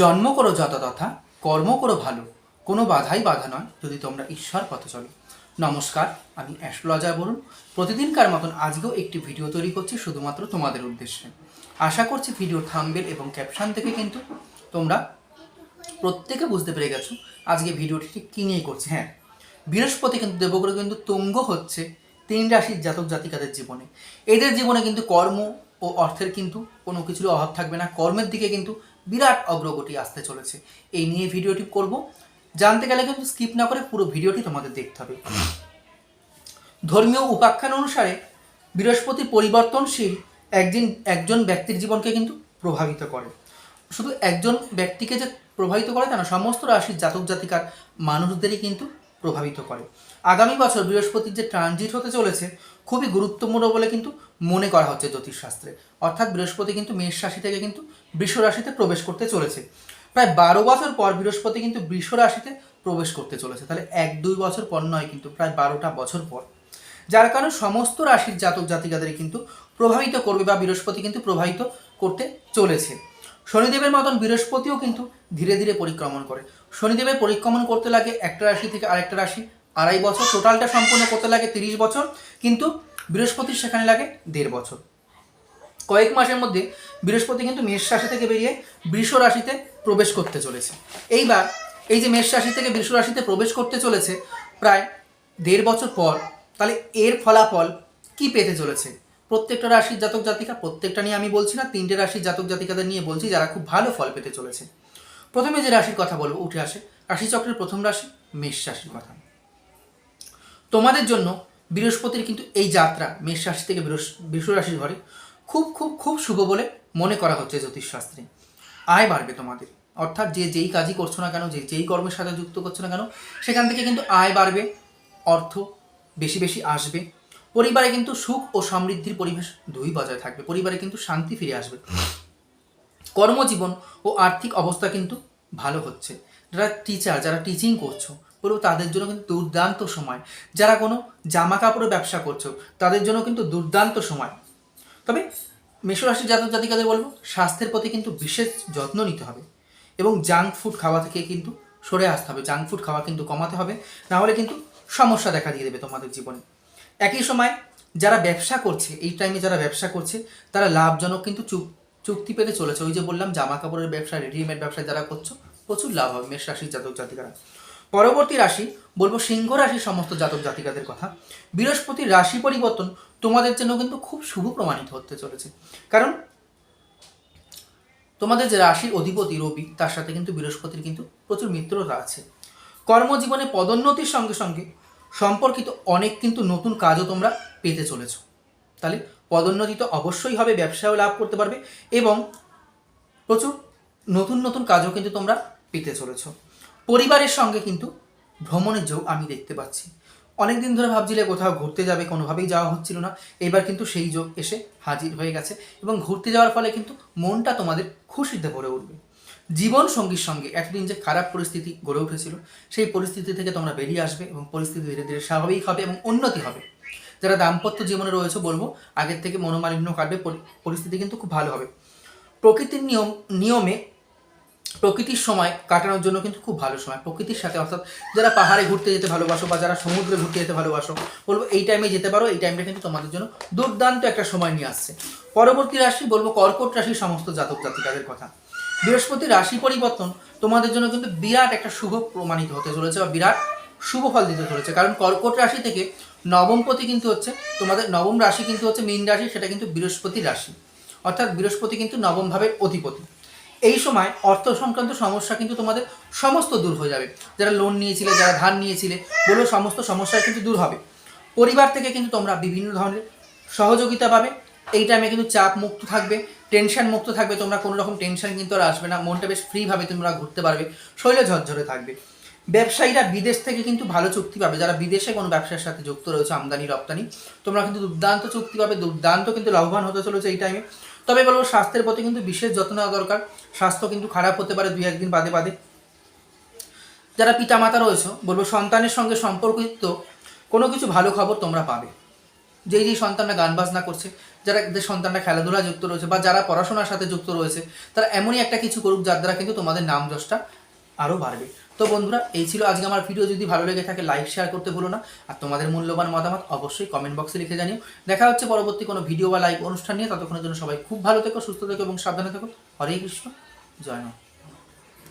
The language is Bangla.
জন্ম করো যত তথা, কর্ম করো ভালো। কোনো বাধাই বাধা নয়, যদি তোমরা ঈশ্বর পথে চলো। নমস্কার, আমি অ্যাস্ট্রোলজার বলুন প্রতিদিনকার মতন আজকেও একটি ভিডিও তৈরি করছি শুধুমাত্র তোমাদের উদ্দেশ্যে। আশা করছি ভিডিও থাম্বেল এবং ক্যাপশন থেকে কিন্তু তোমরা প্রত্যেকে বুঝতে পেরে গেছো আজকে ভিডিওটি ঠিক কী নিয়ে করছে। হ্যাঁ বৃহস্পতি কিন্তু দেবগ্রহ কিন্তু তুঙ্গ হচ্ছে তিন রাশির জাতক জাতিকাদের জীবনে। এদের জীবনে কিন্তু কর্ম ও অর্থের কিন্তু কোনো কিছুর অভাব থাকবে না। কর্মের দিকে কিন্তু বিরাট অগ্রগতি আসতে চলেছে। এই নিয়ে ভিডিওটি করব। জানতে গেলে কিন্তু স্কিপ না করে পুরো ভিডিওটি তোমাদের দেখতে হবে। ধর্মীয় উপাখ্যান অনুসারে বৃহস্পতি পরিবর্তনশীল একদিন একজন ব্যক্তির জীবনকে কিন্তু প্রভাবিত করে। শুধু একজন ব্যক্তিকে যে প্রভাবিত করে তা না, সমস্ত রাশির জাতক জাতিকার মানুষদেরই কিন্তু প্রভাবিত করে। আগামী বছর বৃহস্পতির যে ট্রানজিট হতে চলেছে, খুবই গুরুত্বপূর্ণ বলে কিন্তু মনে করা হচ্ছে জ্যোতিষশাস্ত্রে। অর্থাৎ বৃহস্পতি কিন্তু মেষ রাশি থেকে কিন্তু বৃষ রাশিতে প্রবেশ করতে চলেছে। প্রায় বারো বছর পর বৃহস্পতি কিন্তু বৃষ রাশিতে প্রবেশ করতে চলেছে। তাহলে এক, দুই বছর পর নয়, কিন্তু প্রায় বারোটা বছর পর। যার কারণে সমস্ত রাশির জাতক জাতিকাদের কিন্তু প্রভাবিত করবে বা বৃহস্পতি কিন্তু প্রভাবিত করতে চলেছে। শনিদেবের মতন বৃহস্পতিও কিন্তু ধীরে ধীরে পরিক্রমণ করে। শনিদেবের পরিক্রমণ করতে লাগে একটা রাশি থেকে আরেকটা রাশি, আড়াই বছর। টোটালটা সম্পূর্ণ করতে লাগে তিরিশ বছর, কিন্তু বৃহস্পতির সেখানে লাগে দেড় বছর। কয়েক মাসের মধ্যে বৃহস্পতি কিন্তু মেষ রাশি থেকে বেরিয়ে বৃষ রাশিতে প্রবেশ করতে চলেছে। এইবার এই যে মেষ রাশি থেকে বৃষ রাশিতে প্রবেশ করতে চলেছে, প্রায় দেড় বছর পর, তাহলে এর ফলাফল কি পেতে চলেছে? প্রত্যেকটা রাশির জাতক জাতিকা, প্রত্যেকটা নিয়ে আমি বলছি না, তিনটে রাশির জাতক জাতিকাদের নিয়ে বলছি যারা খুব ভালো ফল পেতে চলেছে। প্রথমে যে রাশির কথা বলব, উঠে আসে। রাশিচক্রের প্রথম রাশি, মেষ রাশির কথা। তোমাদের জন্য বৃহস্পতির কিন্তু এই যাত্রা, মেষ রাশি থেকে বৃষ রাশির ঘরে খুব খুব খুব শুভ বলে মনে করা হচ্ছে জ্যোতিষশাস্ত্রে। আয় বাড়বে তোমাদের। অর্থাৎ যে যেই কাজই করছ না কেন, যে যেই কর্মের সাথে যুক্ত করছ না কেন, সেখান থেকে কিন্তু আয় বাড়বে, অর্থ বেশি বেশি আসবে। পরিবারে কিন্তু সুখ ও সমৃদ্ধির পরিবেশ দুই বজায় থাকবে। পরিবারে কিন্তু শান্তি ফিরে আসবে। কর্মজীবন ও আর্থিক অবস্থা কিন্তু ভালো হচ্ছে। যারা টিচার যারা টিচিং করছ বলব তাদের জন্য কিন্তু দুর্দান্ত সময়। যারা কোনো জামা কাপড়ের ব্যবসা করছ, তাদের জন্য কিন্তু দুর্দান্ত সময়। তবে মেষরাশি জাতক জাতিকাদের বলব, স্বাস্থ্যের প্রতি কিন্তু বিশেষ যত্ন নিতে হবে এবং জাঙ্ক ফুড খাওয়া থেকে কিন্তু সরে আসতে হবে। জাঙ্ক ফুড খাওয়া কিন্তু কমাতে হবে, না হলে কিন্তু সমস্যা দেখা দিয়ে দেবে তোমাদের জীবনে। একই সময় যারা ব্যবসা করছে, এই টাইমে যারা ব্যবসা করছে, তারা লাভজনক কিন্তু চুক, চুক্তি পেতে চলেছে। ওই যে বললাম জামা কাপড়ের ব্যবসা রেডিমেড ব্যবসা যারা করছ, প্রচুর লাভ হবে মেষ রাশির জাতক জাতিকারা। পরবর্তী রাশি, বলব সিংহ রাশির সমস্ত জাতক জাতিকাদের কথা। বৃহস্পতির রাশি পরিবর্তন তোমাদের জন্য কিন্তু খুব শুভ প্রমাণিত হতে চলেছে। কারণ তোমাদের যে রাশির অধিপতি রবি, তার সাথে কিন্তু বৃহস্পতির কিন্তু প্রচুর মিত্রতা আছে। কর্মজীবনে পদোন্নতির সঙ্গে সঙ্গে সম্পর্কিত অনেক কিন্তু নতুন কাজও তোমরা পেতে চলেছ। তাহলে পদোন্নতি তো অবশ্যই হবে, ব্যবসায়ও লাভ করতে পারবে এবং প্রচুর নতুন নতুন কাজও কিন্তু তোমরা পেতে চলেছ। পরিবারের সঙ্গে কিন্তু ভ্রমণের যোগ আমি দেখতে পাচ্ছি। অনেক দিন ধরে ভাবছিলে কোথাও ঘুরতে যাবে, কোনোভাবেই যাওয়া হচ্ছিল না। এবার কিন্তু সেই যোগ এসে হাজির হয়ে গেছে এবং ঘুরতে যাওয়ার ফলে কিন্তু মনটা তোমাদের খুশিতে ভরে উঠবে। জীবন সঙ্গীর সঙ্গে এতদিন যে খারাপ পরিস্থিতি গড়ে উঠেছিল, সেই পরিস্থিতি থেকে তোমরা বেরিয়ে আসবে এবং পরিস্থিতি ধীরে ধীরে স্বাভাবিক হবে এবং উন্নতি হবে। যারা দাম্পত্য জীবনে রয়েছে বলব, আগের থেকে মনোমালিন্য কাটবে পরিস্থিতি কিন্তু খুব ভালো হবে। প্রকৃতির নিয়ম, নিয়মে প্রকৃতির সময় কাটানোর জন্য কিন্তু খুব ভালো সময়। প্রকৃতির সাথে অর্থাৎ যারা পাহাড়ে ঘুরতে যেতে ভালোবাসো বা যারা সমুদ্রে ঘুরতে যেতে ভালোবাসো, বলব এই টাইমে যেতে পারো, এই টাইমটা কিন্তু তোমাদের জন্য দুর্দান্ত একটা সময় নিয়ে আসছে। পরবর্তী রাশি বলব কর্কট রাশির সমস্ত জাতক জাতিকাদের কথা। বৃহস্পতি রাশি পরিবর্তন তোমাদের জন্য কিন্তু বিরাট একটা শুভ প্রমাণিত হতে চলেছে বা বিরাট শুভ ফল দিতে চলেছে। কারণ কর্কট রাশি থেকে নবমপতি কিন্তু হচ্ছে, তোমাদের নবম রাশি কিন্তু হচ্ছে মীন রাশি, সেটা কিন্তু বৃহস্পতি রাশি। অর্থাৎ বৃহস্পতি কিন্তু নবম ভাবের অধিপতি। এই সময় অর্থ সংক্রান্ত সমস্যা কিন্তু তোমাদের সমস্ত দূর হয়ে যাবে। যারা লোন নিয়েছিলে, যারা ধার নিয়েছিলে বলেও সমস্ত সমস্যা কিন্তু দূর হবে। পরিবার থেকে কিন্তু তোমরা বিভিন্ন ধরনের সহযোগিতা পাবে এই টাইমে কিন্তু চাপ মুক্ত থাকবে টেনশন মুক্ত থাকবে, তোমরা কোনো রকম টেনশন কিন্তু আর আসবে না, মনটা বেশ ফ্রিভাবে তোমরা ঘুরতে পারবে শৈলে ঝরঝরে থাকবে। ব্যবসায়ীরা বিদেশ থেকে কিন্তু ভালো চুক্তি পাবে, যারা বিদেশে কোনো ব্যবসার সাথে যুক্ত রয়েছে, আমদানি, রপ্তানি, তোমরা কিন্তু দুর্দান্ত চুক্তি পাবে, দুর্দান্ত কিন্তু লাভবান হতে চলেছে এই টাইমে তবে বলব স্বাস্থ্যের প্রতি কিন্তু বিশেষ যত্ন নেওয়া দরকার, স্বাস্থ্য কিন্তু খারাপ হতে পারে দুই, একদিন বাদে বাদে। যারা পিতামাতা রয়েছে, বলব সন্তানের সঙ্গে সম্পর্কিত কোনো কিছু ভালো খবর তোমরা পাবে। যেই যেই সন্তানরা গান বাজনা করছে, যারা যে সন্তানরা খেলাধুলা যুক্ত রয়েছে বা যারা পড়াশোনার সাথে যুক্ত রয়েছে, তারা এমনই একটা কিছু করুক যার দ্বারা কিন্তু তোমাদের নাম যশটা আরও বাড়বে। তো বন্ধুরা, এই ছিল আজকে আমার ভিডিও যদি ভালো লেগে থাকে লাইক শেয়ার করতে ভুলো না। আর তোমাদের মূল্যবান মতামত অবশ্যই কমেন্ট বক্সে লিখে জানিও। দেখা হচ্ছে পরবর্তী কোনো ভিডিও বা লাইভ অনুষ্ঠান নিয়ে। ততক্ষণের জন্য সবাই খুব ভালো থেকো, সুস্থ থেকো এবং সাবধানে থেকো। হরে কৃষ্ণ, জয়